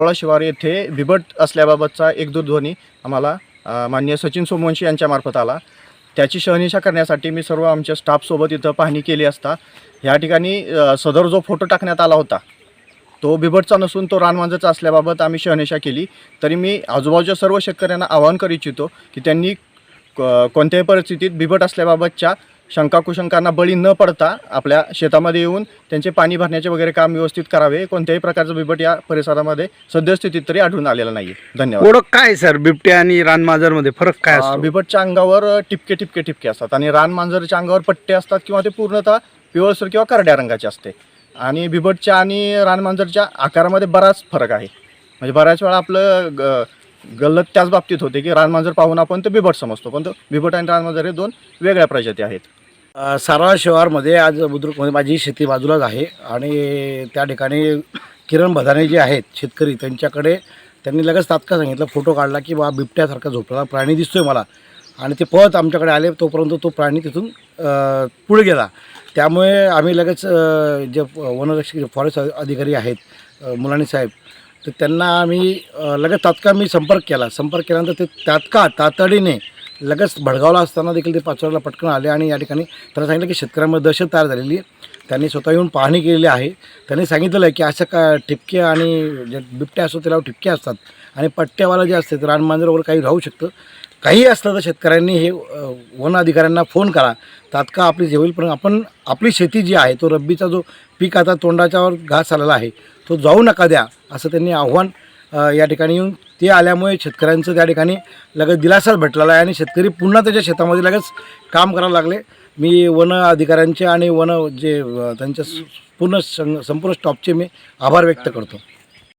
शिवार येथे बिबट असल्याबाबतचा एक दूरध्वनी आम्हाला मान्य माननीय सचिन सोमवंशी यांच्यामार्फत आला. त्याची शहनिशा करण्यासाठी मी सर्व आमच्या स्टाफसोबत इथं पाहणी केली असता ह्या ठिकाणी सदर जो फोटो टाकण्यात आला होता तो बिबटचा नसून तो रानमांजाचा असल्याबाबत आम्ही शहनिशा केली. तरी मी आजूबाजूच्या सर्व शेतकऱ्यांना आवाहन करू इच्छितो की त्यांनी क- कोणत्याही परिस्थितीत बिबट असल्याबाबतच्या शंका कुशंकांना बळी न पडता आपल्या शेतामध्ये येऊन त्यांचे पाणी भरण्याचे वगैरे काम व्यवस्थित करावे. कोणत्याही प्रकारचं बिबट या परिसरामध्ये सद्यस्थितीत तरी आढळून आलेलं नाही धन्यवाद. ओळख काय सर? बिबट्या आणि रानमांजरमध्ये फरक काय अं, असतो? बिबटच्या अंगावर टिपके टिपके टिपके असतात. आणि रानमांजरच्या अंगावर पट्टे असतात किंवा ते पूर्णतः पिवळसर किंवा करड्या रंगाचे असते. आणि बिबटच्या आणि रानमांजरच्या आकारामध्ये बराच फरक आहे. म्हणजे बऱ्याच वेळा आपलं ग गल्लत त्याच बाबतीत होते की रानमांजर पाहून आपण ते बिबट समजतो. पण तो बिबट आणि रानमांजर हे दोन वेगळ्या प्रजाती आहेत. सारा शहरामध्ये आज बुद्रुकमध्ये माझी शेती बाजूलाच आहे आणि त्या ठिकाणी किरण भदाने जे आहेत शेतकरी त्यांच्याकडे त्यांनी लगेच तात्काळ सांगितलं फोटो काढला की बा बिबट्यासारखा झोपलेला प्राणी दिसतोय मला. आणि ते पळत आमच्याकडे आले तोपर्यंत तो प्राणी तिथून पुढे गेला. त्यामुळे आम्ही लगेच जे वनरक्षक फॉरेस्ट अधिकारी आहेत अ, मुलानी साहेब तर त्यांना आम्ही लगेच तात्काळ मी संपर्क केला. संपर्क केल्यानंतर ते तात्काळ तातडीने लगेच भडगावला असताना देखील ते पाचोऱ्याला पटकन आले आणि या ठिकाणी त्यांना सांगितलं की शेतकऱ्यांमध्ये दहशत तयार झालेली आहे. त्यांनी स्वतः येऊन पाहणी केलेली आहे. त्यांनी सांगितलेलं आहे की अशा का ठिपके आणि जे बिबटे असतो त्याला ठिपके असतात आणि पट्ट्यावाला जे असते ते रानमांजर वगैरे काही राहू शकतं. काही असलं तर शेतकऱ्यांनी हे वन अधिकाऱ्यांना फोन करा. तात्काळ आपली जे पण आपण आपली शेती जी आहे तो रब्बीचा जो पीक आता तोंडाच्यावर घास आलेला आहे तो जाऊ नका द्या असं त्यांनी आव्हान या ठिकाणी येऊन ते आल्यामुळे शेतकऱ्यांचं त्या ठिकाणी लगेच दिलासाच भेटलेला आहे आणि शेतकरी पुन्हा त्याच्या शेतामध्ये लगेच काम करायला लागले. मी वन अधिकाऱ्यांचे आणि वन जे त्यांच्या पूर्ण सं संपूर्ण स्टॉपचे मी आभार व्यक्त करतो.